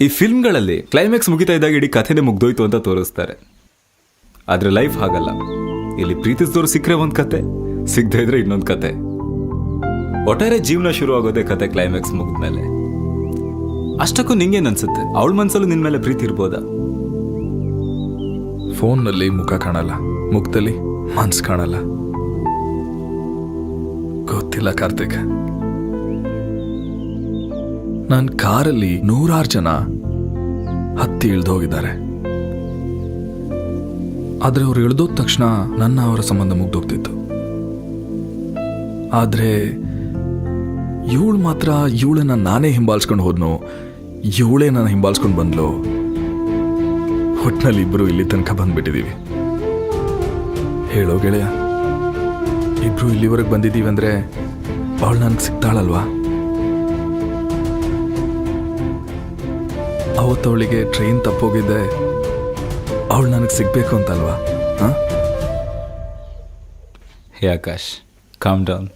ಈ ಫಿಲ್ಮ್ಗಳಲ್ಲಿ ಕ್ಲೈಮ್ಯಾಕ್ಸ್ ಮುಗಿತಾ ಇದ್ದಾಗ ಇಡೀ ಕಥೆನೇ ಮುಗ್ದೋಯ್ತು ಅಂತ ತೋರಿಸ್ತಾರೆ. ಆದ್ರೆ ಲೈಫ್ ಹಾಗಲ್ಲ. ಇಲ್ಲಿ ಪ್ರೀತಿಸಿದವರು ಸಿಕ್ಕರೆ ಒಂದ್ ಕತೆ, ಸಿಗದೇ ಇದ್ರೆ ಇನ್ನೊಂದ್ ಕತೆ. ಒಟ್ಟಾರೆ ಜೀವನ ಶುರು ಆಗೋದೇ ಕತೆ ಕ್ಲೈಮ್ಯಾಕ್ಸ್ ಮುಗಿದ್ಮೇಲೆ. ಅಷ್ಟಕ್ಕೂ ನಿಂಗೇನ್ ಅನ್ಸುತ್ತೆ? ಅವಳ ಮನ್ಸಲ್ಲೂ ನಿನ್ ಮೇಲೆ ಪ್ರೀತಿ ಇರ್ಬೋದಾ? ಫೋನ್ನಲ್ಲಿ ಮುಖ ಕಾಣಲ್ಲ ಮುಖದಲ್ಲಿ ಮನ್ಸ್ ಕಾಣಲ್ಲ. ಗೊತ್ತಿಲ್ಲ ಕಾರ್ತಿಕ್. ನನ್ನ ಕಾರಲ್ಲಿ ನೂರಾರು ಜನ ಹತ್ತಿ ಇಳ್ದು ಹೋಗಿದ್ದಾರೆ ಆದ್ರೆ ಅವ್ರು ಇಳ್ದೋದ ತಕ್ಷಣ ನನ್ನ ಅವರ ಸಂಬಂಧ ಮುಗ್ದೋಗ್ತಿತ್ತು. ಆದ್ರೆ ಇವಳು ಮಾತ್ರ ಇವಳನ್ನ ನಾನೇ ಹಿಂಬಾಲಿಸ್ಕೊಂಡು ಹೋದ್ನು, ಇವಳೇ ನಾನು ಹಿಂಬಾಲಿಸ್ಕೊಂಡು ಬಂದ್ಲು, ಒಟ್ನಲ್ಲಿ ಇಬ್ಬರು ಇಲ್ಲಿ ತನಕ ಬಂದ್ಬಿಟ್ಟಿದೀವಿ. ಹೇಳೋ ಗೆಳೆಯ, ಇಬ್ರು ಇಲ್ಲಿವರೆಗೆ ಬಂದಿದ್ದೀವಿ ಅಂದ್ರೆ ಅವಳು ನನಗೆ ಸಿಗ್ತಾಳಲ್ವಾ? ಅವತ್ತವಳಿಗೆ ಟ್ರೈನ್ ತಪ್ಪೋಗಿದ್ದೆ ಅವಳು ನನಗೆ ಸಿಗಬೇಕು ಅಂತಲ್ವಾ? ಹಾ? ಹೇ ಆಕಾಶ್ ಕಾಮ್ ಡೌನ್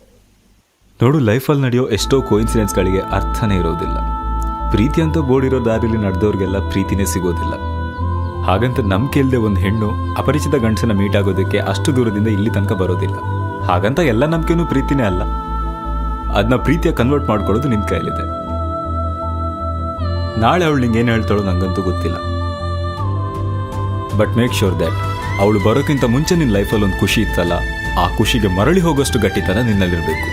ನೋಡು ಲೈಫಲ್ಲಿ ನಡೆಯೋ ಎಷ್ಟೋ ಕೋಇನ್ಸಿಡೆನ್ಸ್ಗಳಿಗೆ ಅರ್ಥನೇ ಇರೋದಿಲ್ಲ. ಪ್ರೀತಿ ಅಂತ ಬೋರ್ಡಿರೋ ದಾರಿಲಿ ನಡೆದವ್ರಿಗೆಲ್ಲ ಪ್ರೀತಿನೇ ಸಿಗೋದಿಲ್ಲ. ಹಾಗಂತ ನಂಬಿಕೆ ಇಲ್ಲದೆ ಒಂದು ಹೆಣ್ಣು ಅಪರಿಚಿತ ಗಂಡಸನ ಮೀಟ್ ಆಗೋದಕ್ಕೆ ಅಷ್ಟು ದೂರದಿಂದ ಇಲ್ಲಿ ತನಕ ಬರೋದಿಲ್ಲ. ಹಾಗಂತ ಎಲ್ಲ ನಂಬಿಕೆನೂ ಪ್ರೀತಿನೇ ಅಲ್ಲ. ಅದನ್ನ ಪ್ರೀತಿಯ ಕನ್ವರ್ಟ್ ಮಾಡ್ಕೊಳ್ಳೋದು ನಿನ್ನ ಕೈಲಿದೆ ನಾಳೆ ಅವಳು ನಿಂಗೆ ಏನು ಹೇಳ್ತಾಳೋ ನಂಗಂತೂ ಗೊತ್ತಿಲ್ಲ. ಬಟ್ ಮೇಕ್ ಶೋರ್ ದ್ಯಾಟ್ ಅವಳು ಬರೋಕ್ಕಿಂತ ಮುಂಚೆ ನಿನ್ನ ಲೈಫಲ್ಲಿ ಒಂದು ಖುಷಿ ಇತ್ತಲ್ಲ, ಆ ಖುಷಿಗೆ ಮರಳಿ ಹೋಗೋಷ್ಟು ಗಟ್ಟಿತನ ನಿನ್ನಲ್ಲಿರಬೇಕು.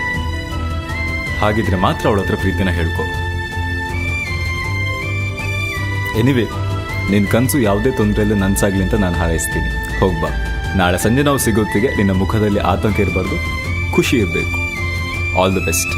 ಹಾಗಿದ್ರೆ ಮಾತ್ರ ಅವಳ ಹತ್ರ ಪ್ರೀತಿನ ಹೇಳ್ಕೊ. ಎನಿವೆ ನಿನ್ನ ಕನಸು ಯಾವುದೇ ತೊಂದರೆಯಲ್ಲಿ ನನ್ಸಾಗ್ಲಿ ಅಂತ ನಾನು ಹಾರೈಸ್ತೀನಿ. ಹೋಗ್ಬಾ ನಾಳೆ ಸಂಜೆ ನಾವು ಸಿಗೋತ್ತಿಗೆ ನಿನ್ನ ಮುಖದಲ್ಲಿ ಆತಂಕ ಇರಬಾರ್ದು, ಖುಷಿ ಇರಬೇಕು. All the best